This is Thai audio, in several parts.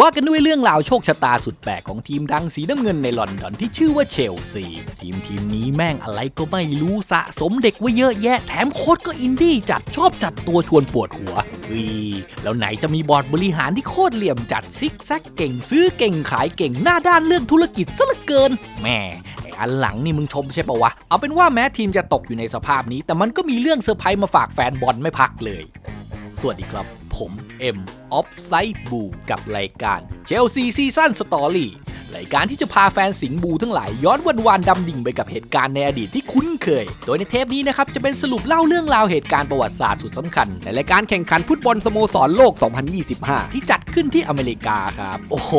ว่ากันด้วยเรื่องราวโชคชะตาสุดแปลกของทีมดังสีน้ำเงินในลอนดอนที่ชื่อว่าเชลซี ทีมทีมนี้แม่งอะไรก็ไม่รู้สะสมเด็กไว้เยอะแยะ แถมโค้ดก็อินดี้จัดชอบจัดตัวชวนปวดหัววีแล้วไหนจะมีบอร์ดบริหารที่โคตรเหลี่ยมจัดซิกแซกเก่งซื้อเก่งขายเก่งหน้าด้านเรื่องธุรกิจซะเหลือเกินแม่ไอ้อันหลังนี่มึงชมใช่ปะวะ เอาเป็นว่าแม้ทีมจะตกอยู่ในสภาพนี้ แต่มันก็มีเรื่องเซอร์ไพรส์มาฝากแฟนบอลไม่พักเลย สวัสดีครับ ผมเอ็มออฟไซด์บูกับรายการเชลซีซีซั่นสตอรี่ รายการที่จะพาแฟนสิงห์บูทั้งหลายย้อนวันวานดำดิ่งไปกับเหตุการณ์ในอดีตที่คุ้นเคย โดยในเทปนี้นะครับจะเป็นสรุปเล่าเรื่องราวเหตุการณ์ประวัติศาสตร์สุดสำคัญ ในรายการแข่งขันฟุตบอลสโมสรโลก 2025 ที่จัดขึ้นที่อเมริกาครับ โอ้โห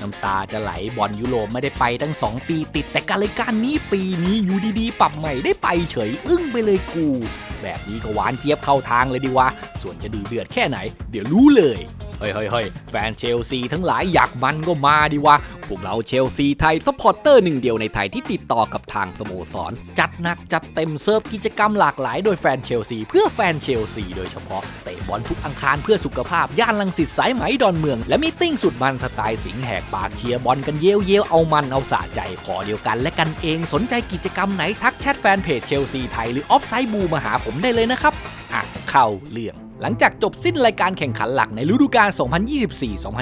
น้ำตาจะไหลบอลยุโรปไม่ได้ไปตั้ง 2 ปีติด แต่การรายการนี้ปีนี้อยู่ดีๆ ปรับใหม่ได้ไปเฉยอึ้งไปเลยกู แบบนี้ก็หวานเจี๊ยบเข้าทางเลยดีวะส่วนจะดูเดือดแค่ไหน เดี๋ยวรู้เลย เฮ้ยเฮ้ยเฮ้ยแฟนเชลซีทั้งหลายอยากมันก็มาดิวะ พวกเราเชลซีไทยซัพพอร์เตอร์หนึ่งเดียวในไทยที่ติดต่อกับทางสโมสร จัดหนักจัดเต็มเซิร์ฟกิจกรรมหลากหลายโดยแฟนเชลซีเพื่อแฟนเชลซีโดยเฉพาะเตะบอลทุกอังคารเพื่อสุขภาพ ย่านลังสิตสายไหมดอนเมือง และมีติ้งสุดมันสไตล์สิงแหกปากเชียร์บอลกันเย้ยวเย้ยวเอามันเอาสะใจขอเดียวกันและกันเองสนใจกิจกรรมไหนทักแชทแฟนเพจเชลซีไทยหรือออฟไซด์บูมาหาผมได้เลยนะครับอะเข้าเรื่อง หลังจากจบสิ้นรายการแข่งขันหลักในฤดูกาล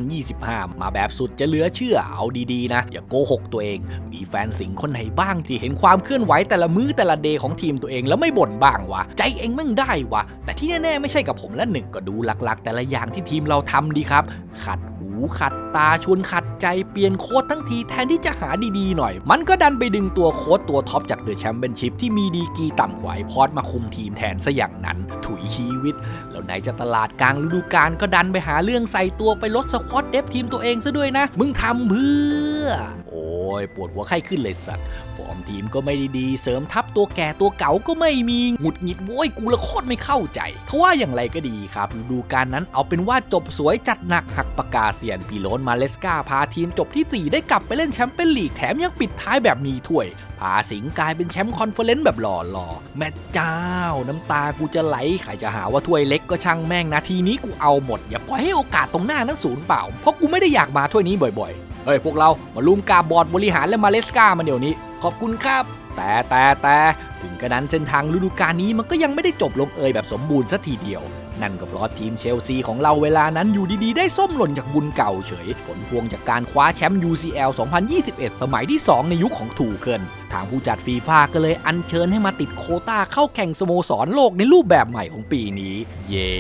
2024-2025 มาแบบสุดจะเหลือเชื่อเอาดีๆนะ อย่าโกหกตัวเอง มีแฟนสิงห์คนไหนบ้างที่เห็นความเคลื่อนไหวแต่ละมื้อแต่ละเดย์ของทีมตัวเองแล้วไม่บ่นบ้างวะ ใจเองแม่งได้วะ แต่ที่แน่ๆไม่ใช่กับผมและหนึ่งก็ดูหลักๆ แต่ละอย่างที่ทีมเราทำดีครับ ขัดหูขัดตาชวนขัดใจเปลี่ยนโค้ดทั้งทีแทนที่จะหาดีๆหน่อย มันก็ดันไปดึงตัวโค้ดตัวท็อปจากเดอะแชมเปี้ยนชิพที่มีดีกีต่ำกว่าไอพอดมาคุมทีมแทนซะอย่างนั้น ถุยชีวิตแล้วนจะตลาดกลางฤดูกาลก็ดันไปหาเรื่องใส่ตัวไปลดสควอตเดฟทีมตัวเองซะด้วยนะ มึงทำเพื่อ โอ้ยปวดหัวไข้ขึ้นเลยสัตว์ฟอร์มทีมก็ไม่ได้ดีเสริมทัพตัวแก่ตัวเก่าก็ไม่มีหงุดหงิดโว้ยกูละโคตรไม่เข้าใจเขาว่าอย่างไรก็ดีครับฤดูกาลนั้นเอาเป็นว่าจบสวยจัดหนักหักปากกาเซียนปีโลนมาเลสกาพาทีมจบที่ 4 ได้กลับไปเล่นแชมเปี้ยนลีกแถมยังปิดท้ายแบบมีถ้วย พาสิงกลายเป็นแชมป์คอนเฟอเรนซ์แบบหล่อๆ แม่เจ้า น้ำตากูจะไหลใครจะหาว่าถ้วยเล็กก็ช่างแม่งนาทีนี้กูเอาหมด อย่าปล่อยให้โอกาสตรงหน้านั้นสูญเปล่า เพราะกูไม่ได้อยากมาถ้วยนี้บ่อยๆ เฮ้ยพวกเรามาลุมกาบอดบริหารและมาเลสกามาเดี๋ยวนี้ ขอบคุณครับ แต่แต่แต่ถึงกระนั้นเส้นทางฤดูกาลนี้มันก็ยังไม่ได้จบลงเอยแบบสมบูรณ์สัทีเดียว นั่นก็เพราะทีมเชลซีของเราเวลานั้นอยู่ดีๆ ได้ส้มหล่นจากบุญเก่าเฉย ผลพวงจากการคว้าแชมป์ UCL 2021 สมัยที่ 2 ในยุคของถูเกินทางผู้จัดฟีฟ่าก็เลยอัญเชิญให้มาติดโคต้าเข้าแข่งสโมสรโลกในรูปแบบใหม่ของปีนี้ เย้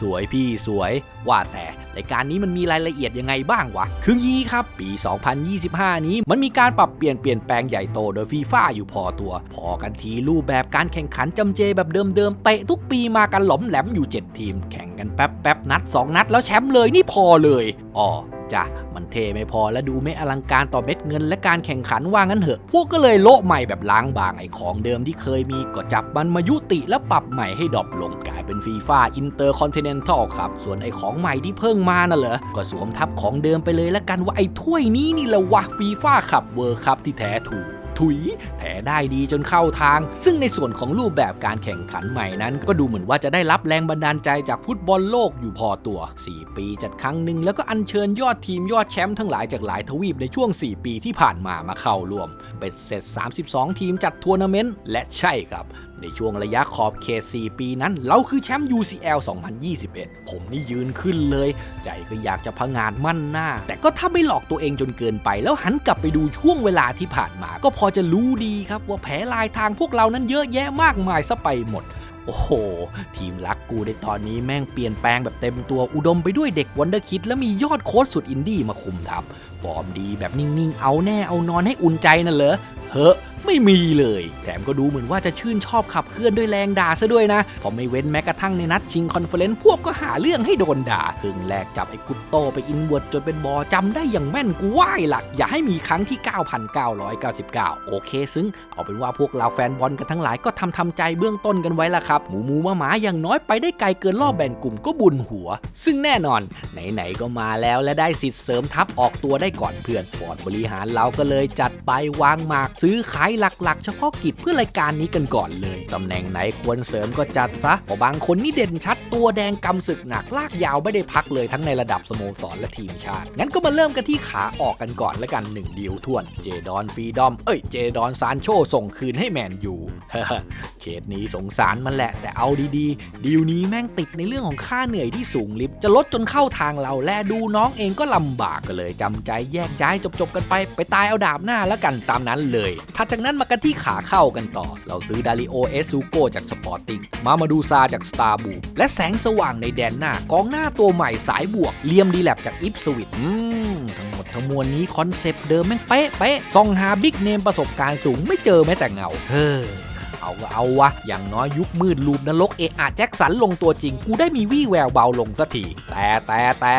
สวยพี่สวย ว่าแต่รายการนี้มันมีรายละเอียดยังไงบ้างวะ คือยี้ครับปี 2025 นี้มันมีการปรับเปลี่ยนเปลี่ยนแปลงใหญ่โตโดยฟีฟ่าอยู่พอตัว พอกันทีรูปแบบการแข่งขันจำเจแบบเดิมๆเตะทุกปีมากันหลอมแหลมอยู่ 7 ทีม แข่งกันแป๊บแป๊บๆนัด 2 นัดแล้วแชมป์เลยนี่พอเลยอ๋อ จ้ะมันเทไม่พอและดูไม่อลังการต่อเม็ดเงินและการแข่งขันว่างั้นเหอะ พวกก็เลยโละใหม่แบบล้างบางไอ้ของเดิมที่เคยมีก็จับมันมายุติและปรับใหม่ให้ดรอปลงกลายเป็นฟีฟ่าอินเตอร์คอนเทนเนนทัลครับ ส่วนไอ้ของใหม่ที่เพิ่งมาน่ะเหรอ ก็สวมทับของเดิมไปเลยละกันว่าไอ้ถ้วยนี้นี่แหละวะฟีฟ่าขับเวอร์ครับที่แท้ถูก ถุยแถได้ดีจนเข้าทาง ซึ่งในส่วนของรูปแบบการแข่งขันใหม่นั้น ก็ดูเหมือนว่าจะได้รับแรงบันดาลใจจากฟุตบอลโลกอยู่พอตัว 4 ปีจัดครั้งหนึ่งแล้วก็อัญเชิญยอดทีมยอดแชมป์ทั้งหลายจากหลายทวีปในช่วง 4 ปีที่ผ่านมามาเข้าร่วมเบ็ดเสร็จ 32 ทีมจัดทัวร์นาเมนต์และใช่ครับในช่วงระยะขอบเขต 4 ปีนั้น เราคือแชมป์ UCL 2021 ผมนี่ยืนขึ้นเลย ใจก็อยากจะพะงานมั่นหน้า แต่ก็ถ้าไม่หลอกตัวเองจนเกินไป แล้วหันกลับไปดูช่วงเวลาที่ผ่านมา ก็พอจะรู้ดีครับว่าแผลลายทางพวกเรานั้นเยอะแยะมากมายซะไปหมดโอ้โห ทีมรักกูในตอนนี้แม่งเปลี่ยนแปลงแบบเต็มตัวอุดมไปด้วยเด็กวันเดอร์คิด และมียอดโค้ชสุดอินดี้มาคุมทัพฟอร์มดีแบบนิ่ง ๆ เอาแน่เอานอนให้อุ่นใจน่ะเหรอเฮ้อ ไม่มีเลย แถมก็ดูเหมือนว่าจะชื่นชอบขับเคลื่อนด้วยแรงด่าซะด้วยนะพอไม่เว้นแม้กระทั่งในนัดชิงคอนเฟอเรนซ์พวกก็หาเรื่องให้โดนด่าครึ่งแรกจับไอ้กุตโตไปอินเวิร์ดจนเป็นบอจำได้อย่างแม่นกูไหว้หลัก อย่าให้มีครั้งที่ 9,999 โอเคซึ้งเอาเป็นว่าพวกเราแฟนบอลกันทั้งหลายก็ทำทำใจเบื้องต้นกันไว้ละครับ หมูหมูมาหมาอย่างน้อยไปได้ไกลเกินรอบแบ่งกลุ่มก็บุญหัว ซึ่งแน่นอน ไหนๆก็มาแล้วและได้สิทธิ์เสริมทัพออกตัวได้ก่อนเพื่อนบอดบริหารเราก็เลยจัดไปวางหมากซื้อขายหลักๆ เฉพาะกิจเพื่อรายการนี้กันก่อนเลย ตำแหน่งไหนควรเสริมก็จัดซะเพราะบางคนนี่เด่นชัดตัวแดงกำศึกหนักลากยาวไม่ได้พักเลยทั้งในระดับสโมสรและทีมชาติ งั้นก็มาเริ่มกันที่ขาออกกันก่อนแล้วกันหนึ่งเดียวท่วน เจดอนฟรีดอม เอ้ย เจดอนซานโชส่งคืนให้แมนยูเคสนี้สงสารมันแหละแต่เอาดีๆ ดีลนี้แม่งติดในเรื่องของค่าเหนื่อยที่สูงลิฟจะลดจนเข้าทางเราแลดูน้องเองก็ลำบากก็เลยจำใจแยกย้ายจบๆกันไปไปตายเอาดาบหน้าแล้วกันตามนั้นเลยถัดจากนั้นมากันที่ขาเข้ากันต่อ เราซื้อดาริโอเอสซูโกจากสปอร์ติ้งมามาดูซาจากสตาร์บูและแสงสว่างในแดนหน้ากองหน้าตัวใหม่สายบวกเลียมดีแลบจากอิฟสวิตทั้งหมดทั้งมวลนี้คอนเซปต์เดิมแม่งเป๊ะเป๊ะซองหาบิ๊กเนมประสบการณ์สูงไม่เจอแม้แต่เงาเฮ้อเอาก็เอาวะ อย่างน้อยยุคมืดลูปนรกเออาแจ็คสันลงตัวจริง กูได้มีวี่แววเบาลงสักที แต่แต่แต่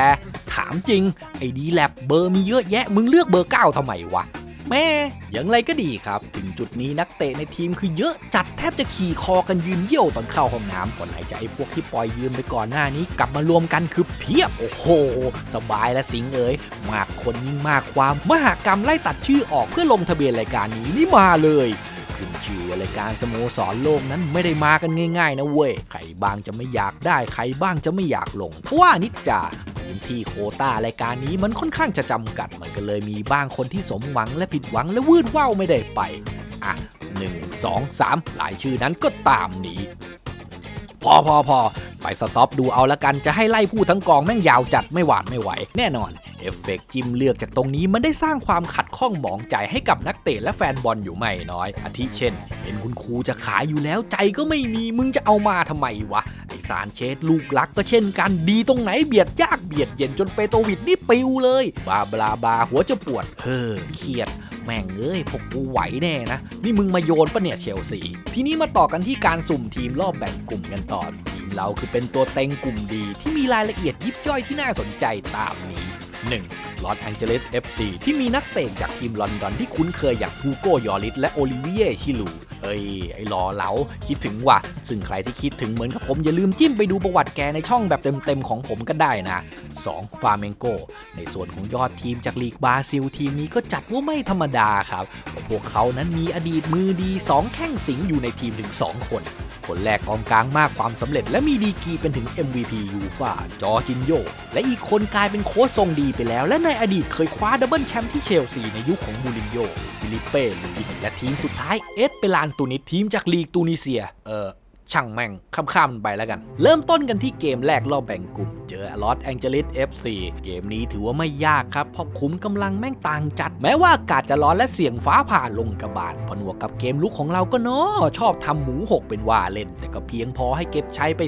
ถามจริง ไอ้ดีแลบเบอร์มีเยอะแยะ มึงเลือกเบอร์9ทำไมวะ แม่อย่างไรก็ดีครับ ถึงจุดนี้นักเตะในทีมคือเยอะจัดแทบจะขี่คอกันยืนเยี่ยวตอนเข้าห้องน้ำก่อนไหนจะไอ้พวกที่ปล่อยยืมไปก่อนหน้านี้ กลับมารวมกันคือเพียบโอ้โห สบายและสิงเอ๋ยมากคนยิ่งมากความมหากรรมไล่ตัดชื่อออกเพื่อลงทะเบียนรายการนี้นี่มาเลย ขึ้นชื่อว่ารายการสโมสรโลกนั้นไม่ได้มากันง่าย ๆ นะเว้ย ใครบ้างจะไม่อยากได้ใครบ้างจะไม่อยากลงเพราะว่านิจจาพื้นที่โคต้ารายการนี้มันค่อนข้างจะจำกัด มันก็เลยมีบ้างคนที่สมหวังและผิดหวังและวืดว่าวไม่ได้ไป อะ1 2 3หลายชื่อนั้นก็ตามนี้ พอพอพอไปสต็อปดูเอาละกันจะให้ไล่พูดทั้งกองแม่งยาวจัดไม่หวาดไม่ไหว แน่นอน เอฟเฟกต์จิมเลือกจากตรงนี้มันได้สร้างความขัดข้องหมองใจให้กับนัก เตะและแฟนบอลอยู่ไม่น้อย อาทิเช่น เห็นคุณครูจะขายอยู่แล้วใจก็ไม่มีมึงจะเอามาทำไมวะ ไอสารเชดลูกรักก็เช่นกันดีตรงไหนเบียดยากเบียดเย็นจนเปโตวิดนี่ปิวเลย บาบลาบาหัวจะปวด เฮ้อเครียดแม่งเอ้ยพวกกูไหวแน่นะ นี่มึงมาโยนปะเนี่ยเชลซี ทีนี้มาต่อกันที่การสุ่มทีมรอบแบ่งกลุ่มกันต่อทีมเราคือเป็นตัวเต็งกลุ่มดีที่มีรายละเอียดยิบย่อยที่น่าสนใจตามนี้ 1. ลอสแองเจลิส FC ที่มีนักเตะจากทีมลอนดอนที่คุ้นเคยอย่างฮูโกยอริสและโอลิเวียชิลูเฮ้ย ไอ้รอเหลาคิดถึงว่ะ ซึ่งใครที่คิดถึงเหมือนกับผม อย่าลืมจิ้มไปดูประวัติแกในช่องแบบเต็มๆของผมก็ได้นะ 2. ฟาเมงโก ในส่วนของยอดทีมจากลีกบราซิลทีมนี้ก็จัดว่าไม่ธรรมดาครับเพราะพวกเขานั้นมีอดีตมือดี 2 แข้งสิงอยู่ในทีมถึง 2 คนคนแรกกองกลางมากความสำเร็จและมีดีกีเป็นถึง MVP ยูฟาจอจินโย และอีกคนกลายเป็นโค้ชทรงดีไปแล้ว และในอดีตเคยคว้าดับเบิลแชมป์ที่เชลซีในยุคของมูรินโญ่ฟิลิปเป้ลุยและทีมสุดท้ายเอสเปลานตูนิสทีมจากลีกตูนิเซีย เออ ช่างแม่งข้ามๆมันไปแล้วกัน เริ่มต้นกันที่เกมแรกรอบแบ่งกลุ่ม เจอลอสแองเจลิส FC เกมนี้ถือว่าไม่ยากครับ เพราะคุ้มกำลังแม่งต่างจัด แม้ว่าอากาศจะร้อนและเสียงฟ้าผ่าลงกระบาดผนวกกับเกมลุกของเราก็เนาะชอบทำหมูหกเป็นว่าเล่น แต่ก็เพียงพอให้เก็บใช้ไป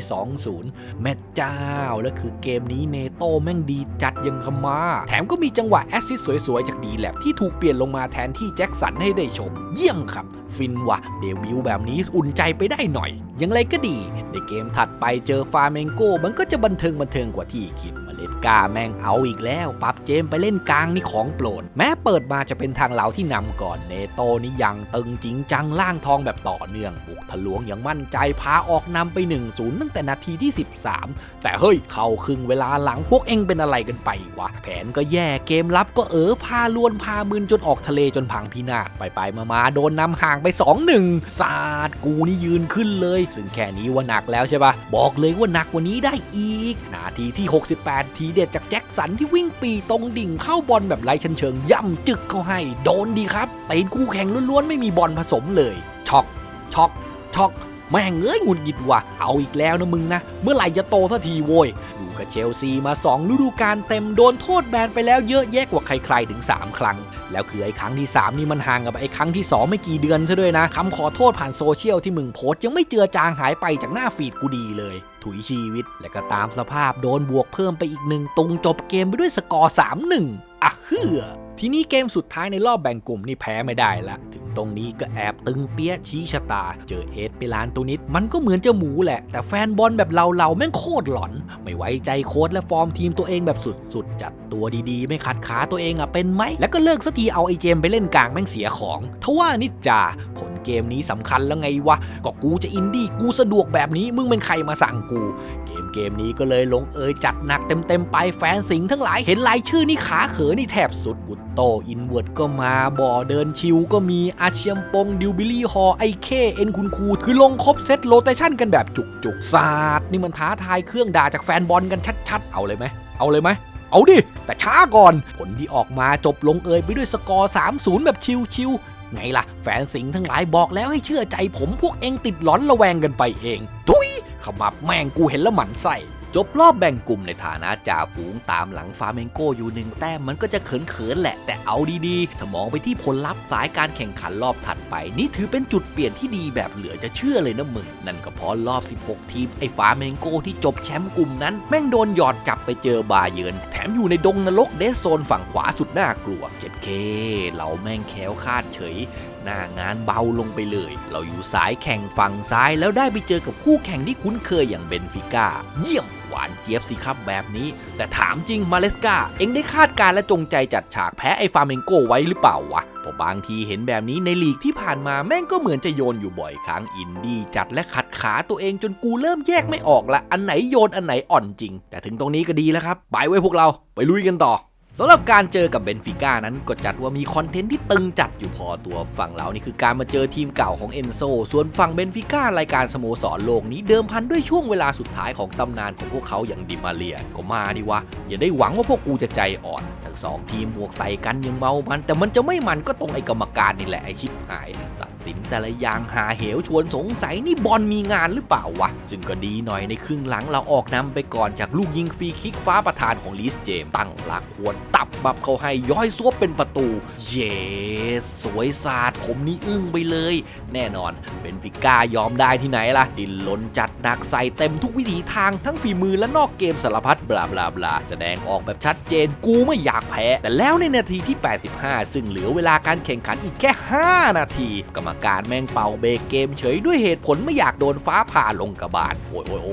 2-0 แม่เจ้า และคือเกมนี้เนโต้แม่งดีจัดยังขมา แถมก็มีจังหวะแอสซิสต์สวยๆ จากดีแลบที่ถูกเปลี่ยนลงมาแทนที่แจ็คสันให้ได้ชม เยี่ยมครับ ฟินว่ะเดบิวต์แบบนี้อุ่นใจไปได้หน่อยยังไรก็ดี ในเกมถัดไปเจอฟาเมงโกมันก็จะบันเทิงบันเทิงกว่าที่คิด ดกาแม่งเอาอีกแล้ว ปรับเจมไปเล่นกลางนี่ของโปรด แม้เปิดมาจะเป็นทางเราที่นำก่อนเนโตนี่ยังตึงจริงจังล่างทองแบบต่อเนื่องบุกทะลวงอย่างมั่นใจพาออกนำไป1-0ตั้งแต่นาทีที่ 13 แต่เฮ้ยเข้าครึ่งเวลาหลังพวกเองเป็นอะไรกันไปวะแผนก็แย่เกมรับก็เออพาลวนพามืนจนออกทะเลจนพังพินาศไปไปมามาโดนนำห่างไป2-1สาดกูนี่ยืนขึ้นเลย ซึ่งแค่นี้ว่าหนักแล้วใช่ปะบอกเลยว่าหนักกว่านี้ได้อีก นาทีที่ 68ทีเด็ดจากแจ็คสันที่วิ่งปีตรงดิ่งเข้าบอลแบบไร้ชั้นเชิง ย่ำจึกเข้าให้ โดนดีครับเตะคู่แข่งล้วนๆ ไม่มีบอลผสมเลยช็อกช็อกช็อก แม่งเอ้ยหงุดหงิดว่ะ เอาอีกแล้วนะมึงนะ เมื่อไหร่จะโตสักทีโว้ยอยู่กับเชลซีมา 2 ฤดูกาลเต็มโดนโทษแบนไปแล้วเยอะแยะกว่าใครๆถึง 3 ครั้ง แล้วคือไอ้ครั้งที่ 3 นี่มันห่างกับไอ้ครั้งที่ 2 ไม่กี่เดือนซะด้วยนะคำขอโทษผ่านโซเชียลที่มึงโพสยังไม่เจือจางหายไปจากหน้าฟีดกูดีเลย ถุยชีวิต และก็ตามสภาพโดนบวกเพิ่มไปอีกหนึ่งตุงจบเกมไปด้วยสกอร์3-1อะเฮือทีนี้เกมสุดท้ายในรอบแบ่งกลุ่มนี่แพ้ไม่ได้ละถึง ตรงนี้ก็แอบตึงเปี้ยชี้ชะตา เจอเอสเปลานตัวนิด มันก็เหมือนเจ้าหมูแหละ แต่แฟนบอลแบบเราเราๆแม่งโคตรหลอน ไม่ไว้ใจโค้ดและฟอร์มทีมตัวเองแบบสุดๆ จัดตัวดีๆ ไม่ขัดขาตัวเองอะเป็นไหม แล้วก็เลิกสักทีเอาไอเจมไปเล่นกลางแม่งเสียของทว่านิจจาผลเกมนี้สำคัญแล้วไงวะ ก็กูจะอินดี้กูสะดวกแบบนี้มึงเป็นใครมาสั่งกู เกมเกมนี้ก็เลยลงเอยจัดหนักเต็มๆไปแฟนสิงห์ทั้งหลายเห็นรายชื่อนี่ขาเขอนี่แทบสุดกุต โตอินเวิร์ดก็มาบ่อเดินชิวก็มีอาเชียมปงดิวบิลี่ฮอไอเคเอ็นคุณครูคือลงครบเซตโรเตชันกันแบบจุกจุกศาสตร์นี่มันท้าทายเครื่องด่าจากแฟนบอลกันชัดๆ เอาเลยไหมเอาเลยไหมเอาดิ แต่ช้าก่อน ผลที่ออกมาจบลงเอยไปด้วยสกอร์ 3-0 แบบชิวๆไงล่ะ แฟนสิงห์ทั้งหลายบอกแล้วให้เชื่อใจผมพวกเองติดหลอนระแวงกันไปเอง ทุยขมับแม่งกูเห็นแล้วหมันไส้ จบรอบแบ่งกลุ่มในฐานะจ่าฝูงตามหลังฟาเมงโกอยู่หนึ่งแต้มมันก็จะเขินๆแหละแต่เอาดีๆ ถ้ามองไปที่ผลลัพธ์สายการแข่งขันรอบถัดไป นี่ถือเป็นจุดเปลี่ยนที่ดีแบบเหลือจะเชื่อเลยนะมึง นั่นก็เพราะรอบ 16 ทีม ไอ้ฟาเมงโกที่จบแชมป์กลุ่มนั้น แม่งโดนหยอดจับไปเจอบาเยินแถมอยู่ในดงนรกเดสโซนฝั่งขวาสุดน่ากลัวเจ็ดเคเราแม่งแค้วคาดเฉยหน้างานเบาลงไปเลย เราอยู่สายแข่งฝั่งซ้ายแล้วได้ไปเจอกับคู่แข่งที่คุ้นเคยอย่างเบนฟิก้า เยี่ยมหวานเจี๊ยบสิครับแบบนี้ แต่ถามจริงมาเลสกาเอ็งได้คาดการณ์และจงใจจัดฉากแพ้ไอ้ฟาเมงโกไว้หรือเปล่าวะเพราะบางทีเห็นแบบนี้ในลีกที่ผ่านมาแม่งก็เหมือนจะโยนอยู่บ่อยครั้งอินดี้จัดและขัดขาตัวเองจนกูเริ่มแยกไม่ออกละอันไหนโยนอันไหนอ่อนจริง แต่ถึงตรงนี้ก็ดีแล้วครับไปไว้พวกเราไปลุยกันต่อ สำหรับการเจอกับเบนฟิก้านั้นก็จัดว่ามีคอนเทนต์ที่ตึงจัดอยู่พอตัวฝั่งเรานี่คือการมาเจอทีมเก่าของเอนโซส่วนฝั่งเบนฟิก้ารายการสโมสรโลกนี้เดิมพันด้วยช่วงเวลาสุดท้ายของตำนานของพวกเขาอย่างดิมาเลียก็มาดิวะอย่าได้หวังว่าพวกกูจะใจอ่อน สองทีมบวกใส่กันยังเมามัน แต่มันจะไม่มันก็ตรงไอ้กรรมการนี่แหละไอ้ชิบหาย ตัดสินแต่ละอย่างหาเหวชวนสงสัยนี่บอลมีงานหรือเปล่าวะ ซึ่งก็ดีหน่อยในครึ่งหลังเราออกนำไปก่อนจากลูกยิงฟรีคิกฟ้าประธานของลิสเจมตั้งหลักควรตับบับเขาให้ย้อยซวบเป็นประตู เยสสวยศาสผมนี่อึ้งไปเลย แน่นอนเป็นฟิก้ายอมได้ที่ไหนล่ะ ดินล้นจัดหนักใส่เต็มทุกวิถีทางทั้งฝีมือและนอกเกมสารพัดบลาบลาบลาแสดงออกแบบชัดเจนกูไม่อยากแพ้ แต่แล้วในนาทีที่ 85 ซึ่งเหลือเวลาการแข่งขันอีกแค่ 5 นาที กรรมการแม่งเป่าเบรกเกมเฉยด้วยเหตุผลไม่อยากโดนฟ้าผ่าลงกระบาลโอ้ยโอ้ยโอ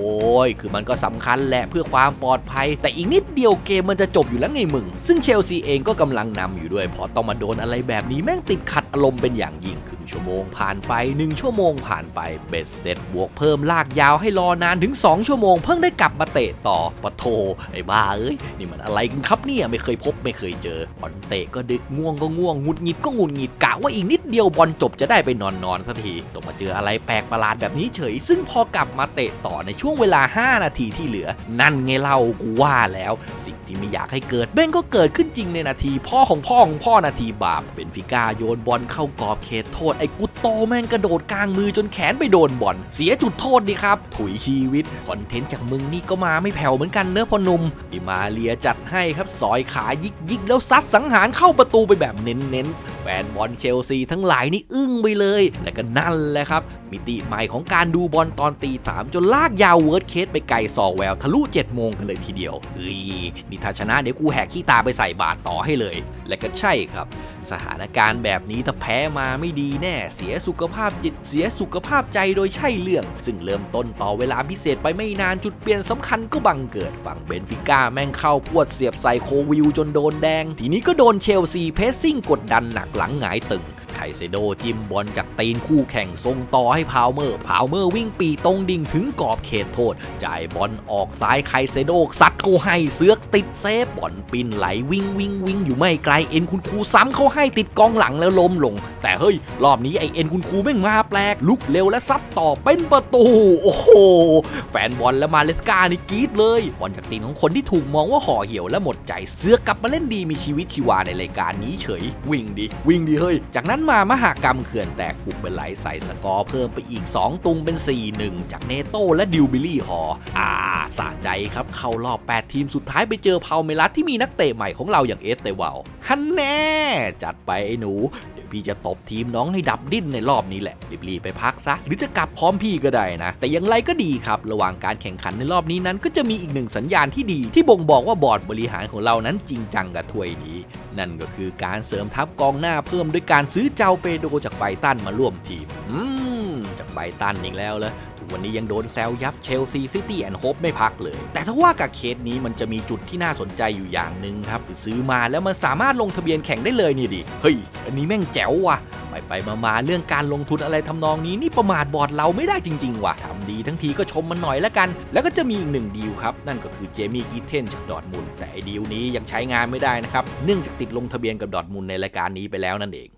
ยคือมันก็สำคัญแหละเพื่อความปลอดภัย แต่อีกนิดเดียวเกมมันจะจบอยู่แล้วไงมึง ซึ่งเชลซีเองก็กำลังนำอยู่ด้วยพอต้องมาโดนอะไรแบบนี้แม่งติดขัดอารมณ์เป็นอย่างยิ่งครึ่งชั่วโมงผ่านไป 1 ชั่วโมงผ่านไปเบ็ดเสร็จบวกเพิ่มลากยาวให้รอนานถึง 2 ชั่วโมงเพิ่งได้กลับมาเตะต่อปะโทไอ้บ้าเอ้ยนี่มันอะไรกันครับเนี่ยไม่เคยพบไม่เคยเจอบอลเตะก็ดึกง่วงก็ง่วงหงุดหงิดก็งุดหงิดกะว่าอีกนิดเดียวบอลจบจะได้ไปนอนนอนสักทีต้องมาเจออะไรแปลกประหลาดแบบนี้เฉย ซึ่งพอกลับมาเตะต่อในช่วงเวลา 5 นาทีที่เหลือ นั่นไงเล่ากูว่าแล้ว สิ่งที่ไม่อยากให้เกิดแม่งก็เกิดขึ้นจริงในนาที พ่อของพ่อของพ่อนาทีบาปเบนฟิก้าโยนบอลเข้ากรอบเขตโทษไอ้กุตโตแม่งกระโดดกลางมือจนแขนไปโดนบอลเสียจุดโทษดีครับ ถุยชีวิตคอนเทนต์จากมึงนี่ก็มาไม่แผ่วเหมือนกันเนอะพอนุ่มดิมาเลียจัดให้ครับซอยขายิกยิกแล้วซัดสังหารเข้าประตูไปแบบเน้นๆ แฟนบอลเชลซีทั้งหลายนี่อึ้งไปเลย และก็นั่นแหละครับ มิติใหม่ของการดูบอลตอนตีสามจนลากยาวเวิร์ดเคสไปไกลซอแววทะลุ7โมงกันเลยทีเดียวเฮ้ยนี่ถ้าชนะเดี๋ยวกูแหกขี้ตาไปใส่บาทต่อให้เลย และก็ใช่ครับ สถานการณ์แบบนี้ถ้าแพ้มาไม่ดีแน่ เสียสุขภาพจิตเสียสุขภาพใจโดยใช่เรื่อง ซึ่งเริ่มต้นต่อเวลาพิเศษไปไม่นานจุดเปลี่ยนสำคัญก็บังเกิดฝั่งเบนฟิก้าแม่งเข้าพวดเสียบใส่โควิลจนโดนแดง ทีนี้ก็โดนเชลซีเพสซิ่งกดดันหนักหลังหงายตึงไคเซโดจิ้มบอลจากตีนคู่แข่งส่งต่อให้พาวเมอร์ พาวเมอร์วิ่งปีตรงดิ่งถึงกรอบเขตโทษ จ่ายบอลออกซ้ายไคเซโดซัดเข้าให้เสือกติดเซฟบอลปินไหลวิ่งวิ่งวิ่งอยู่ไม่ไกลเอ็นคุณครูซ้ำเข้าให้ติดกองหลังแล้วล้มลง แต่เฮ้ย รอบนี้ไอเอ็นคุณครูแม่งมาแปลก ลุกเร็วและซัดต่อเป็นประตู โอ้โห แฟนบอลและมาเลสกานี่กรี๊ดเลย บอลจากตีนของคนที่ถูกมองว่าห่อเหี่ยวและหมดใจเสือกกลับมาเล่นดีมีชีวิตชีวาในรายการนี้เฉย วิ่งดิวิ่งดิเฮ้ย จากนั้นมามหากรรมเขื่อนแตกปุกเป็นไหลใส่สกอร์เพิ่มไปอีก 2 ตุงเป็น 4-1 จากเนโต้และดิวบิลลี่ฮออ่าสะใจครับเข้ารอบ 8 ทีมสุดท้ายไปเจอพาวเมลัสที่มีนักเตะใหม่ของเราอย่างเอสเตวาลฮันแน่ จัดไปไอ้หนู เดี๋ยวพี่จะตบทีมน้องให้ดับดิ้นในรอบนี้แหละรีบๆไปพักซะ หรือจะกลับพร้อมพี่ก็ได้นะ แต่อย่างไรก็ดีครับ ระหว่างการแข่งขันในรอบนี้นั้น ก็จะมีอีกหนึ่งสัญญาณที่ดี ที่บ่งบอกว่าบอร์ดบริหารของเรานั้นจริงจังกับถ้วยนี้นั่นก็คือการเสริมทัพกองหน้าเพิ่มด้วยการซื้อเจ้าเปโดจากไบตันมาร่วมทีม อืมจากไบตันอีกแล้วเลยทุกวันนี้ยังโดนแซวยับเชลซีซิตี้แอนด์โฮปไม่พักเลย แต่ถ้าว่ากับเคสนี้มันจะมีจุดที่น่าสนใจอยู่อย่างหนึ่งครับคือซื้อมาแล้วมันสามารถลงทะเบียนแข่งได้เลยนี่ดิ เฮ้ย อันนี้แม่งแจ๋วว่ะไปไปมามาเรื่องการลงทุนอะไรทำนองนี้นี่ประมาทบอร์ดเราไม่ได้จริง ๆ ว่ะทำดีทั้งทีก็ชมมันหน่อยละกัน แล้วก็จะมีอีกหนึ่งดีลครับ นั่นก็คือเจมี่กีเทนจากดอทมุนแต่ไอ้ดีลนี้ยังใช้งานไม่ได้นะครับเนื่องจากติดลงทะเบียนกับดอทมุนในรายการนี้ไปแล้วนั่นเอง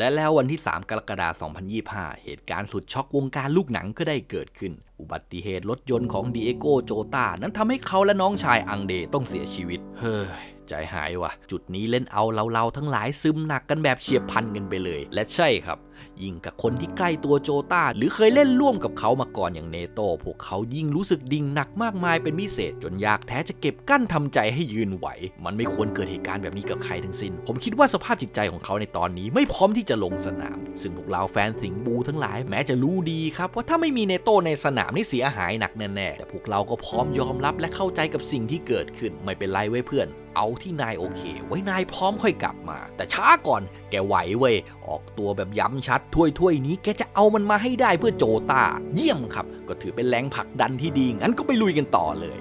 และแล้ววันที่ 3 กรกฎาคม 2025 เหตุการณ์สุดช็อกวงการลูกหนังก็ได้เกิดขึ้น อุบัติเหตุรถยนต์ของดีเอโกโจตา นั้นทำให้เขาและน้องชายอังเดต้องเสียชีวิต เฮ้ย ใจหายว่ะ จุดนี้เล่นเอาเราๆทั้งหลายซึมหนักกันแบบเฉียบพันกันไปเลย และใช่ครับ ยิ่งกับคนที่ใกล้ตัวโจตาหรือเคยเล่นร่วมกับเขามาก่อนอย่างเนโตพวกเขายิ่งรู้สึกดิ่งหนักมากมายเป็นพิเศษ จนยากแท้จะเก็บกั้นทำใจให้ยืนไหว มันไม่ควรเกิดเหตุการณ์แบบนี้กับใครทั้งสิ้น ผมคิดว่าสภาพจิตใจของเขาในตอนนี้ไม่พร้อมที่จะลงสนาม ซึ่งพวกเราแฟนสิงบูทั้งหลายแม้จะรู้ดีครับว่าถ้าไม่มีเนโตในสนามนี่เสียหายหนักแน่ๆแต่พวกเราก็พร้อมยอมรับและเข้าใจกับสิ่งที่เกิดขึ้นไม่เป็นไรเว้ยเพื่อน เอาที่นายโอเค ไว้นายพร้อมค่อยกลับมา แต่ช้าก่อนแกไหวเว้ย ออกตัวแบบย้ำชัดถ้วยถ้วยนี้แกจะเอามันมาให้ได้เพื่อโจตา เยี่ยมครับ ก็ถือเป็นแรงผลักดันที่ดี งั้นก็ไปลุยกันต่อเลย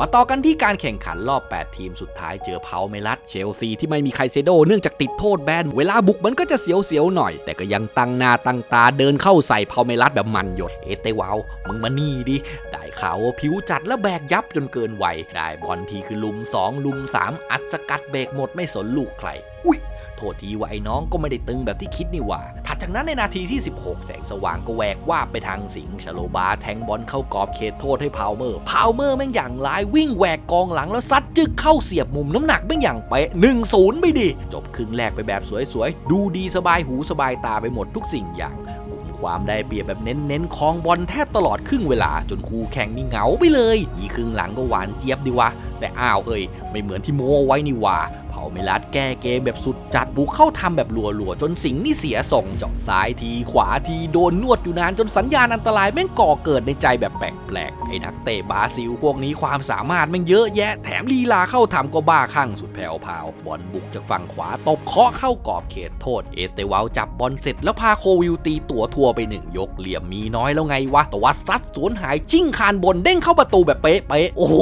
มาต่อกันที่การแข่งขันรอบ 8 ทีมสุดท้ายเจอเพาเมลัสเชลซีที่ไม่มีไคเซโดเนื่องจากติดโทษแบน เวลาบุกมันก็จะเสียวๆหน่อย แต่ก็ยังตั้งหน้าตั้งตาเดินเข้าใส่เพาเมลัสแบบมันหยด เอเตวาวมึงมานี่ดิ ได้ข่าวผิวจัดและแบกยับจนเกินวัยได้บอลทีคือลุม 2 ลุม 3 อัดสกัดเบรกหมดไม่สนลูกใคร อุ้ย ษทีว่าไอ้น้องก็ไม่ได้ตึงแบบที่คิดนี่หว่า ถัดจากนั้นในนาทีที่ 16 แสงสว่างก็แหวกว่าไปทางสิงชโลบาแทงบอลเข้ากรอบเขตโทษให้พาวเมอร์ พาวเมอร์แม่งอย่างลายวิ่งแหวกกองหลังแล้วซัดจึกเข้าเสียบมุมน้ำหนักแม่งอย่างเป๊ะ1-0ไปดิ จบครึ่งแรกไปแบบสวยๆ ดูดีสบายหูสบายตาไปหมดทุกสิ่งอย่าง ความได้เปรียบแบบเน้นๆคลองบอลแทบตลอดครึ่งเวลาจนคู่แข่งนี่เหงาไปเลยอีครึ่งหลังก็หวานเจี๊ยบดีวะ แต่อ้าวเฮ้ยไม่เหมือนที่โม้ไว้นี่ว่าเผาเมลัดแก้เกมแบบสุดจัดบุกเข้าทำแบบรัวๆ จนสิงนี่เสียส่งเจาะซ้ายทีขวาทีโดนนวดอยู่นานจนสัญญาณอันตรายแม่งก่อเกิดในใจแบบแปลกๆไอ้นักเตะบาซิลพวกนี้ความสามารถแม่งเยอะแยะ แถมลีลาเข้าทำก็บ้าคลั่งสุดแผ่วพาวบอลบุกจากฝั่งขวาตบเคาะเข้ากรอบเขตโทษ เอเตวาลจับบอลเสร็จแล้วพาโควิลตีตัวทั่วไปหนึ่งยกเหลี่ยมมีน้อยแล้วไงวะแต่ว่าซัดสวนหายจิ้งคานบนเด้งเข้าประตูแบบเป๊ะๆโอ้โห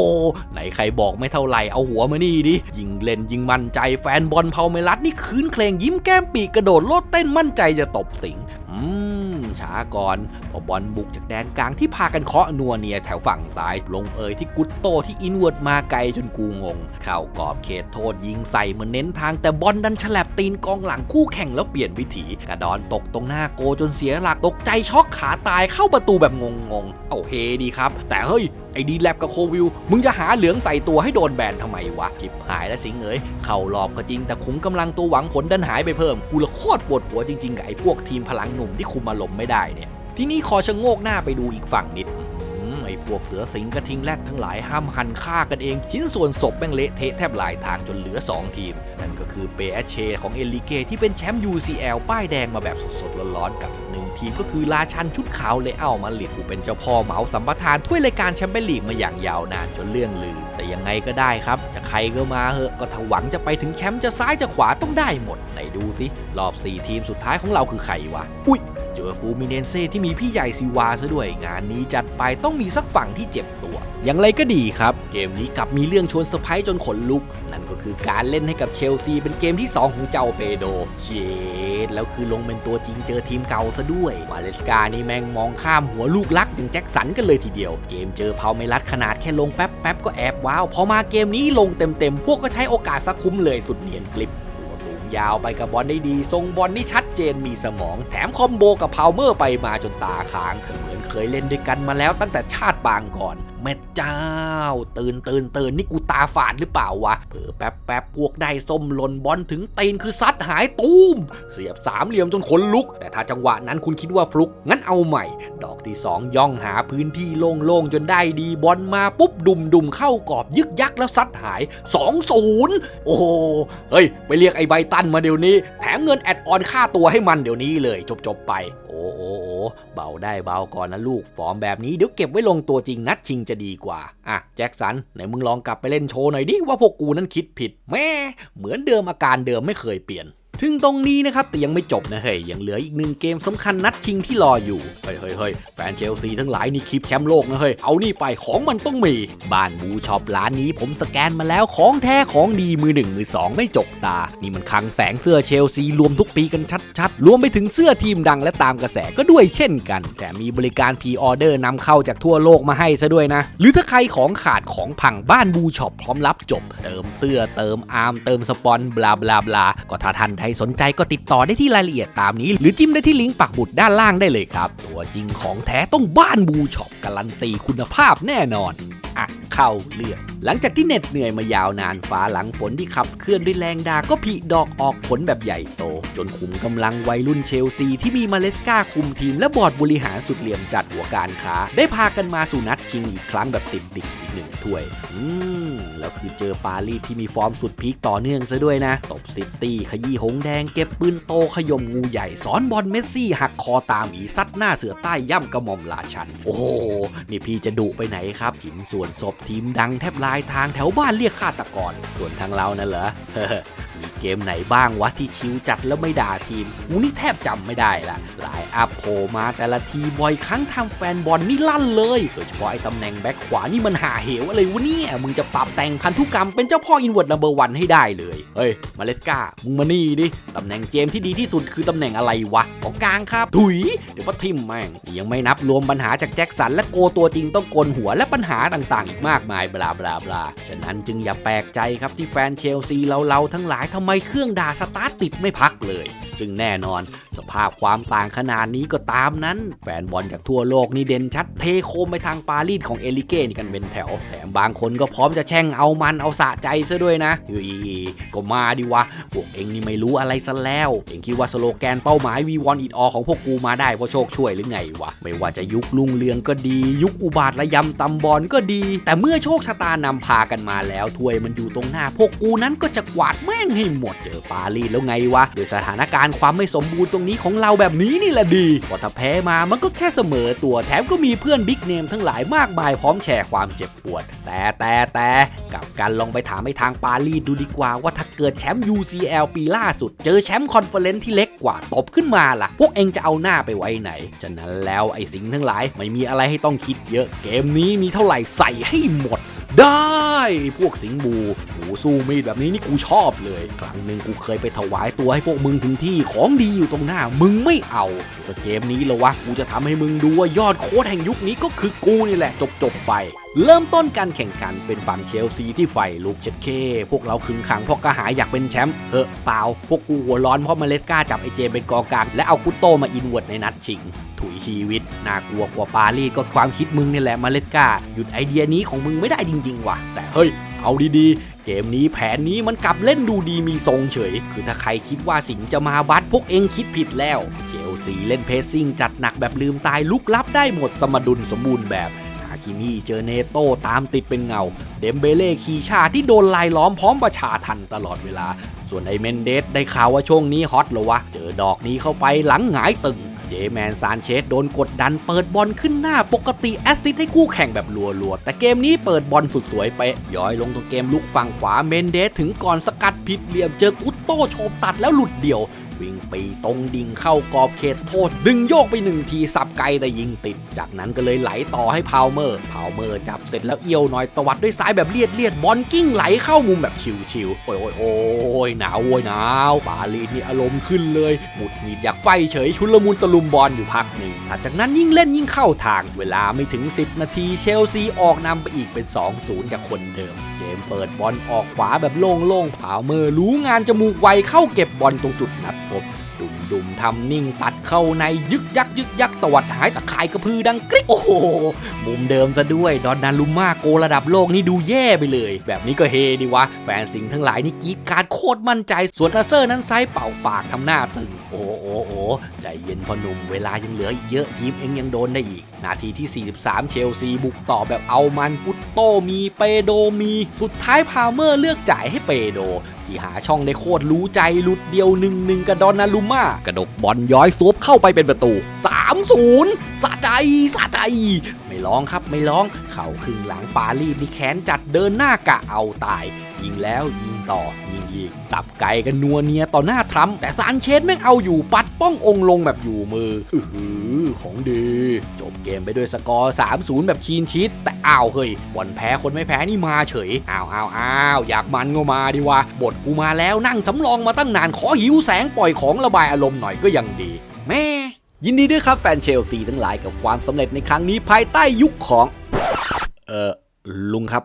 ไหนใครบอกไม่เท่าไหร่เอาหัวมานี่ดิยิงเล่นยิงมั่นใจแฟนบอลเผาเมลัดนี่คืนเคลงยิ้มแก้มปีกกระโดดโลดเต้นมั่นใจจะตบสิงอืมช้าก่อนพอบอลบุกจากแดนกลางที่พากันเคาะนัวเนียแถวฝั่งซ้าย ลงเอยที่กุตโตที่อินเวิร์ดมาไกลจนกูงง เข้ากรอบเขตโทษยิงใส่เหมือนเน้นทางแต่บอลดันฉลับตีนกองหลังคู่แข่งแล้วเปลี่ยนวิถี กระดอนตกตรงหน้าโกจนเสียหลักตกใจช็อกขาตายเข้าประตูแบบงงๆ เอาเฮดีครับ แต่เฮ้ย ไอ้ดีแลบกับโควิล มึงจะหาเหลืองใส่ตัวให้โดนแบนทำไมวะ จิบหายแล้วสิงเอ๋ยเข่าหลอกก็จริงแต่ขุมกำลังตัวหวังผลดันหายไปเพิ่ม กูละโคตรปวดหัวจริงๆกับไอ้พวกทีมพลังหนุ่มที่คุมอารมณ์ไม่ได้เนี่ย ที่นี่ขอชะโงกหน้าไปดูอีกฝั่งนิด พวกเสือสิงกระทิงแรดทั้งหลายห้ามหันฆ่ากันเอง ชิ้นส่วนศพแม่งเละเทะแทบหลายทางจนเหลือ 2 ทีม นั่นก็คือเปเอเชของเอลิเกที่เป็นแชมป์ UCL ป้ายแดงมาแบบสดๆร้อนๆกับอีกหนึ่งทีมก็คือราชันชุดขาวเลเอัลมาดริดผู้เป็นเจ้าพ่อเหมาสัมปทานถ้วยรายการแชมเปี้ยนลีกมาอย่างยาวนานจนเรื่องลือ แต่ยังไงก็ได้ครับ จะใครก็มาเหอะก็ถ้าหวังจะไปถึงแชมป์จะซ้ายจะขวาต้องได้หมดไหนดูสิรอบ 4 ทีมสุดท้ายของเราคือใครวะอุ้ย อฟูมิเนนเซ่ที่มีพี่ใหญ่ซิวาซะด้วยงานนี้จัดไปต้องมีสักฝั่งที่เจ็บตัว อย่างไรก็ดีครับ เกมนี้กลับมีเรื่องชวนเซอร์ไพรส์จนขนลุก นั่นก็คือการเล่นให้กับเชลซีเป็นเกมที่ 2 ของเจ้าเปโดเชดแล้วคือลงเป็นตัวจริงเจอทีมเก่าซะด้วยวาเลสกานี่แม่งมองข้ามหัวลูกลักอย่างแจ็คสันกันเลยทีเดียว เกมเจอเพาเมลัดขนาดแค่ลงแป๊บแป๊บๆก็แอบว้าวพอมาเกมนี้ลงเต็มๆพวกก็ใช้โอกาสสักคุ้มเลยสุดเนียนกลิปตัวสูงยาวไปกับบอลได้ดีทรงบอลนี่ชัด เจนมีสมอง แถมคอมโบกับพาวเมอร์ไปมาจนตาค้างเหมือนเคยเล่นด้วยกันมาแล้วตั้งแต่ชาติบางก่อน แม่เจ้า ตื่นตื่นตื่นนี่กูตาฝาดหรือเปล่าวะเผอแป๊บแป๊บพวกได้ส้มหล่นบอลถึงตีนคือซัดหายตูม เสียบสามเหลี่ยมจนขนลุก แต่ถ้าจังหวะนั้นคุณคิดว่าฟลุก งั้นเอาใหม่ ดอกที่สองย่องหาพื้นที่โล่งๆจนได้ดีบอลมาปุ๊บดุมดุมเข้ากรอบยึกยักแล้วซัดหาย2-0โอ้โหเฮ้ย ไปเรียกไอ้ไบตันมาเดี๋ยวนี้ แถมเงินแอดออนค่าตัวให้มันเดี๋ยวนี้เลยจบๆไป โอ้โอ้โอ้เบาได้เบาก่อนนะลูกฟอร์มแบบนี้เดี๋ยวเก็บไว้ลงตัวจริงนัดชิงจะดีกว่า อะ แจ็คสัน ไหนมึงลองกลับไปเล่นโชว์หน่อยดิว่าพวกกูนั้นคิดผิด แม่ เหมือนเดิมอาการเดิมไม่เคยเปลี่ยน ถึงตรงนี้นะครับแต่ยังไม่จบนะเฮ้ยยังเหลืออีกหนึ่งเกมสำคัญนัดชิงที่รออยู่เฮ้ยเฮ้ยเฮ้ยแฟนเชลซีทั้งหลายนี่คลิปแชมป์โลกนะเฮ้ยเอานี่ไปของมันต้องมี บ้านบูช็อปร้านนี้ผมสแกนมาแล้วของแท้ของดีมือหนึ่งมือสองไม่จกตา นี่มันคลังแสงเสื้อเชลซีรวมทุกปีกันชัดๆ รวมไปถึงเสื้อทีมดังและตามกระแสก็ด้วยเช่นกัน แต่มีบริการพรีออเดอร์นำเข้าจากทั่วโลกมาให้ซะด้วยนะ หรือถ้าใครของขาดของพังบ้านบูช็อปพร้อมรับจบ เติมเสื้อเติมอาร์มเติมสปอนบลาบลาบลาก็ถ้าท่านใดสนใจก็ติดต่อได้ที่รายละเอียดตามนี้ หรือจิ้มได้ที่ลิงก์ปักบุตรด้านล่างได้เลยครับ ตัวจริงของแท้ต้องบ้านบูช็อปการันตีคุณภาพแน่นอน เข้าเรื่องหลังจากที่เหน็ดเหนื่อยมายาวนานฟ้าหลังฝนที่ขับเคลื่อนด้วยแรงดาก็ผลิดอกออกผลแบบใหญ่โต จนขุมกำลังวัยรุ่นเชลซีที่มีเมล็ดกล้าคุมทีมและบอร์ดบริหารสุดเหลี่ยมจัดหัวการค้า ได้พากันมาสู่นัดชิงอีกครั้งแบบติดติดอีกหนึ่งถ้วย อืมแล้วคือเจอปารีสที่มีฟอร์มสุดพีคต่อเนื่องซะด้วยนะ ตบซิตี้ขยี้หงแดงเก็บปืนโตขยมงูใหญ่สอนบอลเมสซี่หักคอตามอีซัดหน้าเสือใต้ย่ำกระหม่อมราชัน โอ้โห นี่พี่จะดุไปไหนครับหินส่วนศพทีมดังแทบลายทางแถวบ้านเรียกฆาตกร ส่วนทางเรานั่นเหรอมีเกมไหนบ้างวะที่ชิวจัดแล้วไม่ด่าทีมกูนี่แทบจำไม่ได้ละหลายอัพโผล่มาแต่ละทีบ่อยครั้งทำแฟนบอลนี่ลั่นเลย โดยเฉพาะไอ้ตำแหน่งแบ็คขวานี่มันหาเหวอะไรวะเนี่ย มึงจะปรับแต่งพันธุกรรมเป็นเจ้าพ่ออินเวอร์นัมเบอร์วันให้ได้เลย เฮ้ย มาเลสกามึงมานี่ดิ ตำแหน่งเจมที่ดีที่สุดคือตำแหน่งอะไรวะของกลางครับ ถุย เดี๋ยวก็ทิมแม่ง ยังไม่นับรวมปัญหาจากแจ็คสันและโกตัวจริงต้องโกนหัวและปัญหาต่างๆ อีกมากมายบลาบลาบลาฉะนั้นจึงอย่าแปลกใจครับที่แฟนเชลซีเราๆทั้งหลายทำไมเครื่องด่าสตาร์ทติดไม่พักเลย ซึ่งแน่นอน สภาพความต่างขนาดนี้ก็ตามนั้น แฟนบอลจากทั่วโลกนี่เด่นชัดเทโคมไปทางปารีสของเอลิเก้นี่กันเป็นแถว แถมบางคนก็พร้อมจะแช่งเอามันเอาสะใจซะด้วยนะเฮ้ยก็มาดิวะ พวกเองนี่ไม่รู้อะไรซะแล้ว เองคิดว่าสโลแกนเป้าหมาย V1 It All ของพวกกูมาได้เพราะโชคช่วยหรือไงวะ ไม่ว่าจะยุคลุงเรืองก็ดี ยุคอุบาทระยำตำบอลก็ดี แต่เมื่อโชคชะตานำพากันมาแล้วถ้วยมันอยู่ตรงหน้า พวกกูนั้นก็จะกวาดแม่งให้หมดเจอปารีสแล้วไงวะโดยสถานการณ์ความไม่สมบูรณ์ตรงนี้ของเราแบบนี้นี่แหละดีพราะถ้าแพ้มามันก็แค่เสมอตัวแถมก็มีเพื่อนบิ๊กเนมทั้งหลายมากมายพร้อมแชร์ความเจ็บปวด แต่แต่แต่กับกันลองไปถามให้ทางปารีสดูดีกว่าว่าถ้าเกิดแชมป์ UCL ปีล่าสุด เจอแชมป์คอนเฟอเรนซ์ที่เล็กกว่าตบขึ้นมาล่ะ พวกเองจะเอาหน้าไปไว้ไหน ฉะนั้นแล้วไอ้สิงห์ทั้งหลายไม่มีอะไรให้ต้องคิดเยอะ เกมนี้มีเท่าไหร่ใส่ให้หมด ได้ พวกสิงบูหูสู้มีดแบบนี้นี่กูชอบเลย ครั้งหนึ่งกูเคยไปถวายตัวให้พวกมึงถึงที่ของดีอยู่ตรงหน้ามึงไม่เอาแต่เกมนี้ละวะกูจะทำให้มึงดูว่ายอดโค้ดแห่งยุคนี้ก็คือกูนี่แหละจบจบๆไป เริ่มต้นการแข่งขันเป็นฝั่งเชลซีที่ไฟลุกเช็ดเค พวกเราขึงขังเพราะกระหายอยากเป็นแชมป์เฮ้อเปล่า พวกกูหัวร้อนเพราะมาเล็ดกาจับไอเจเป็นกองกลางและเอากุตโตมาอินเวิร์ดในนัดชิง ถุยชีวิต น่ากลัวกว่าปารีสก็ความคิดมึงนี่แหละมาเลสกา หยุดไอเดียนี้ของมึงไม่ได้จริง ๆ ว่ะ แต่เฮ้ยเอาดีๆ เกมนี้แผนนี้มันกลับเล่นดูดีมีทรงเฉย คือถ้าใครคิดว่าสิงจะมาบัดพวกเองคิดผิดแล้ว เชลซีเล่นเพสซิ่งจัดหนักแบบลืมตายลุกลับได้หมดสมดุลสมบูรณ์แบบ ฮิมี่เจอเนโต้ตามติดเป็นเงา เดมเบเล่คีชาที่โดนลายล้อมพร้อมประชาทันตลอดเวลา ส่วนไอเมนเดสได้ข่าวว่าช่วงนี้ฮอตเหรอวะ เจอดอกนี้เข้าไปหลังหงายตึงเจแมนซานเชสโดนกดดันเปิดบอลขึ้นหน้าปกติแอสซิสต์ให้คู่แข่งแบบรัวๆ แต่เกมนี้เปิดบอลสุดสวยไปะย้อยลงตรงเกมลุกฝั่งขวาเมนเดสถึงก่อนสกัดผิดเหลี่ยมเจอกุตโต้โฉบตัดแล้วหลุดเดี่ยว วิ่งปีตรงดิ่งเข้ากรอบเขตโทษ ดึงโยกไปหนึ่งทีสับไกลแต่ยิงติด จากนั้นก็เลยไหลต่อให้พาวเมอร์ พาวเมอร์จับเสร็จแล้วเอี้ยวหน่อยตวัดด้วยซ้ายแบบเลียดเลียดบอลกิ้งไหลเข้ามุมแบบชิวๆโอ้ยโอ้ยโอ้ยหนาวโว้ยหนาวปาลีนี่อารมณ์ขึ้นเลยหมุดหงิดอยากไฟเฉยชุลมุนตะลุมบอลอยู่พักหนึ่งถัดจากนั้นยิ่งเล่นยิ่งเข้าทาง เวลาไม่ถึง 10 นาทีเชลซีออกนำไปอีกเป็น 2-0 จากคนเดิม เจมเปิดบอลออกขวาแบบโล่งๆพาวเมอร์รู้งานจมูกไวเข้าเก็บบอลตรงจุดนัดพบ ดุมดุมทำนิ่งตัดเข้าในยึกยักยึกยักตวัดหายตะข่ายกระพือดังกริ๊กโอ้โห มุมเดิมซะด้วย ดอนนารุม่าโกระดับโลกนี่ดูแย่ไปเลย แบบนี้ก็เฮดีวะ แฟนสิงห์ทั้งหลายนี่กีดการโคตรมั่นใจ ส่วนอาเซอร์นั้นไซส์เป่าปากทำหน้าตึง โอ้โอ้โอ้ใจเย็นพอหนุ่มเวลายังเหลืออีกเยอะทีมเองยังโดนได้อีก นาทีที่ 43 เชลซีบุกต่อแบบเอามันกุตโตมีเปโดมี สุดท้ายพาวเมอร์เลือกจ่ายให้เปโด ที่หาช่องได้โคตรรู้ใจหลุดเดียวหนึ่งหนึ่งกับดอนนารุม่ากระดกบอลย้อยซุบเข้าไปเป็นประตู 3-0 สะใจสะใจ ไม่ร้องครับไม่ร้อง เข่าครึ่งหลังปารีสนี่แขนจัดเดินหน้ากะเอาตาย ยิงแล้วยิงต่อย อีก สับไก่กันนัวเนียต่อหน้าทรัมแต่ซานเชสแม่งเอาอยู่ปัดป้ององค์ลงแบบอยู่มืออือหือของดี จบเกมไปด้วยสกอร์ 3-0 แบบคีนชิตแต่อ้าวเฮ้ยบอลแพ้คนไม่แพ้นี่มาเฉยอ้าวอ้าวอ้าวอยากมันก็มาดิวะบทกูมาแล้วนั่งสำรองมาตั้งนานขอหิวแสงปล่อยของระบายอารมณ์หน่อยก็ยังดี แม่ ยินดีด้วยครับแฟนเชลซีทั้งหลายกับความสำเร็จในครั้งนี้ภายใต้ยุคของ เออลุงครับ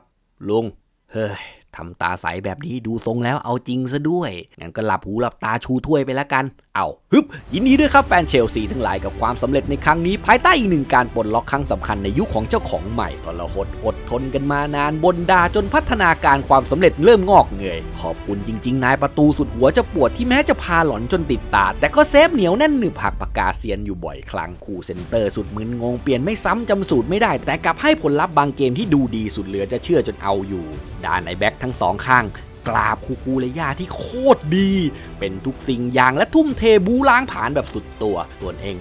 ลุง เฮ้ย ทำตาใสแบบนี้ดูทรงแล้วเอาจริงซะด้วย งั้นก็หลับหูหลับตาชูถ้วยไปแล้วกัน เอาฮึบยินดีด้วยครับแฟนเชลซีทั้งหลายกับความสำเร็จในครั้งนี้ ภายใต้อีกหนึ่งการปลดล็อกครั้งสำคัญในยุคของเจ้าของใหม่ทรหดอดทนกันมานานบนดาจนพัฒนาการความสำเร็จเริ่มงอกเงย ขอบคุณจริง ๆ นายประตูสุดหัวจะปวดที่แม้จะพาหลอนจนติดตา แต่ก็เซฟเหนียวแน่นหนึบหักปากกาเซียนอยู่บ่อยครั้งคู่เซนเตอร์สุดมึนงงเปลี่ยนไม่ซ้ำจำสูตรไม่ได้ แต่กลับให้ผลลัพธ์บางเกมที่ดูดีสุดเหลือจะเชื่อจนเอาอยู่ด้านในแบ็คทั้งสองข้าง กราบคูคูเลยาที่โคตรดี เป็นทุกสิ่งอย่างและทุ่มเทบูล้างผาญแบบสุดตัว ส่วนเอง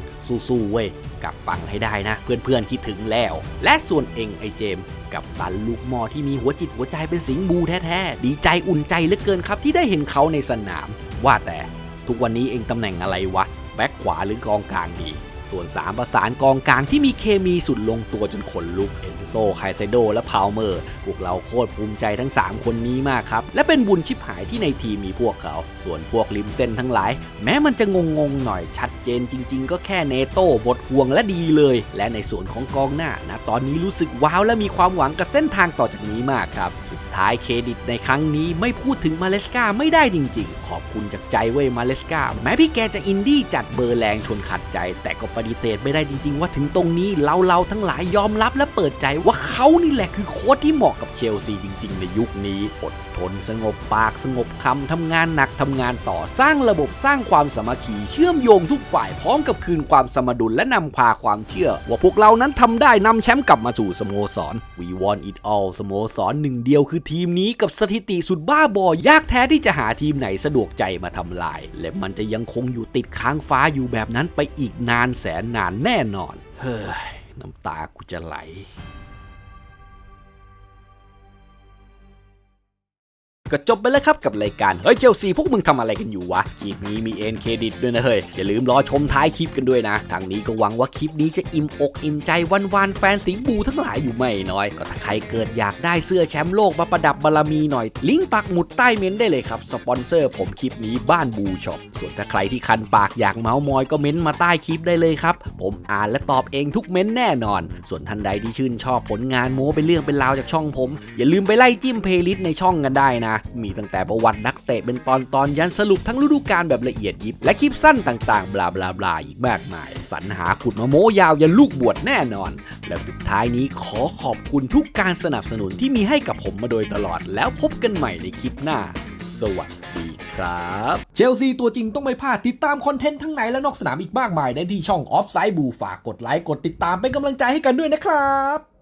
สู้ๆเว้ยกับฟังให้ได้นะ เพื่อนๆคิดถึงแล้ว และส่วนเองไอเจมกับตันลูกมอที่มีหัวจิตหัวใจเป็นสิงบูแท้ๆ ดีใจอุ่นใจเหลือเกินครับที่ได้เห็นเขาในสนาม ว่าแต่ทุกวันนี้เองตำแหน่งอะไรวะ แบ็คขวาหรือกองกลางดี ส่วน 3 ประสานกองกลางที่มีเคมีสุดลงตัวจนขนลุกเอนโซไคเซโด และพาวเมอร์ พวกเราโคตรภูมิใจทั้ง 3 คนนี้มากครับ และเป็นบุญชิบหายที่ในทีมมีพวกเขา ส่วนพวกริมเส้นทั้งหลาย แม้มันจะงงงหน่อยชัดเจนจริง ๆ ก็แค่เนโต้บทห่วงและดีเลย และในส่วนของกองหน้านะตอนนี้รู้สึกว้าวและมีความหวังกับเส้นทางต่อจากนี้มากครับ สุดท้ายเครดิตในครั้งนี้ไม่พูดถึงมาเลสกาไม่ได้จริง ๆขอบคุณจากใจเว้ยมาเลสกาแม้พี่แกจะอินดี้จัดเบอร์แรงชนขัดใจ แต่ก็ปฏิเสธไม่ได้จริงๆ ว่าถึงตรงนี้เราเราๆทั้งหลายยอมรับและเปิดใจว่าเขานี่แหละคือโค้ชที่เหมาะกับเชลซีจริงๆ ในยุคนี้ อดทนสงบปากสงบคำทำงานหนักทำงานต่อสร้างระบบสร้างความสามัคคีเชื่อมโยงทุกฝ่ายพร้อมกับคืนความสมดุลและนำพาความเชื่อ ว่าพวกเรานั้นทำได้นำแชมป์กลับมาสู่สโมสร We want it all สโมสรหนึ่งเดียวคือทีมนี้กับสถิติสุดบ้าบอยากแท้ที่จะหาทีมไหนสะดวกใจมาทำลาย และมันจะยังคงอยู่ติดค้างฟ้าอยู่แบบนั้นไปอีกนานแสนนานแน่นอน เฮ้ยน้ำตากูจะไหล ก็จบไปแล้วครับกับรายการ เฮ้ยเชลซีพวกมึงทำอะไรกันอยู่วะ คลิปนี้มีเอ็นเครดิตด้วยนะเฮ้ย อย่าลืมรอชมท้ายคลิปกันด้วยนะ ทางนี้ก็หวังว่าคลิปนี้จะอิ่มอกอิ่มใจวันวานแฟนสิงบูทั้งหลายอยู่ไม่น้อย ก็ถ้าใครเกิดอยากได้เสื้อแชมป์โลกมาประดับบารมีหน่อย ลิงก์ปักหมุดใต้เม้นได้เลยครับ สปอนเซอร์ผมคลิปนี้บ้านบูช็อป ส่วนถ้าใครที่คันปากอยากเมาส์มอยก็เม้นมาใต้คลิปได้เลยครับ ผมอ่านและตอบเองทุกเม้นแน่นอน ส่วนท่านใดที่ชื่นชอบผลงานโม้เป็นเรื่องเป็นราวจากช่องผม อย่าลืมไปไล่จิ้มเพลย์ลิสต์ในช่องกันได้นะมีตั้งแต่ประวัตินักเตะเป็นตอนตอนยันสรุปทั้งฤดูกาลแบบละเอียดยิบ และคลิปสั้นต่างๆ บลาบลาบลาอีกมากมาย สรรหาขุดมาโม้ยาวยันลูกบวชแน่นอน และสุดท้ายนี้ขอขอบคุณทุกการสนับสนุนที่มีให้กับผมมาโดยตลอด แล้วพบกันใหม่ในคลิปหน้า สวัสดีครับ เชลซีตัวจริงต้องไม่พลาดติดตามคอนเทนต์ทั้งในและนอกสนามอีกมากมายได้ที่ช่องออฟไซด์บูฝากกดไลค์กดติดตามเป็นกำลังใจให้กันด้วยนะครับ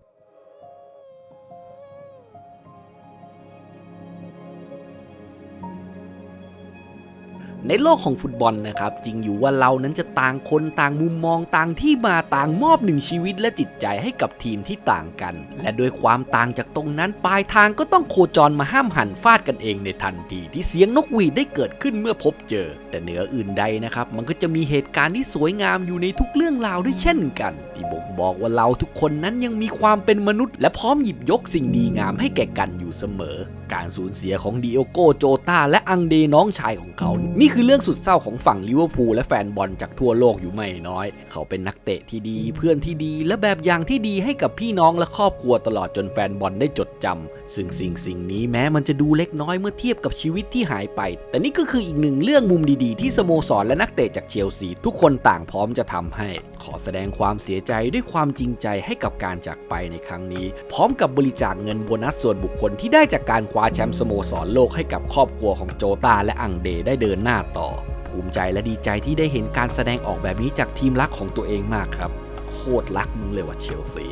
ในโลกของฟุตบอลนะครับ จริงอยู่ว่าเรานั้นจะต่างคนต่างมุมมองต่างที่มาต่างมอบหนึ่งชีวิตและจิตใจให้กับทีมที่ต่างกัน และด้วยความต่างจากตรงนั้นปลายทางก็ต้องโคจรมาห้ามหันฟาดกันเองในทันทีที่เสียงนกหวีดได้เกิดขึ้นเมื่อพบเจอ แต่เหนืออื่นใดนะครับ มันก็จะมีเหตุการณ์ที่สวยงามอยู่ในทุกเรื่องราวด้วยเช่นกัน ที่บ่งบอกว่าเราทุกคนนั้นยังมีความเป็นมนุษย์ และพร้อมหยิบยกสิ่งดีงามให้แก่กันอยู่เสมอ การสูญเสียของดิโอโกโจตาและอังเดน้องชายของเขานี่คือเรื่องสุดเศร้าของฝั่งลิเวอร์พูลและแฟนบอลจากทั่วโลกอยู่ไม่น้อย เขาเป็นนักเตะที่ดีเพื่อนที่ดี และแบบอย่างที่ดีให้กับพี่น้องและครอบครัวตลอดจนแฟนบอลได้จดจำซึ่งสิ่งสิ่งนี้แม้มันจะดูเล็กน้อยเมื่อเทียบกับชีวิตที่หายไป แต่นี่ก็คืออีกหนึ่งเรื่องมุมดีๆ ที่สโมสรและนักเตะจากเชลซีทุกคนต่างพร้อมจะทำให้ ขอแสดงความเสียใจด้วยความจริงใจให้กับการจากไปในครั้งนี้ พร้อมกับบริจาคเงินโบนัสส่วนบุคคลที่ได้จากการคว้าแชมป์สโมสรโลกให้กับครอบครัวของโจตาและอังเดได้เดินหน้าต่อ ภูมิใจและดีใจที่ได้เห็นการแสดงออกแบบนี้จากทีมรักของตัวเองมากครับ โคตรรักมึงเลยว่ะเชลซี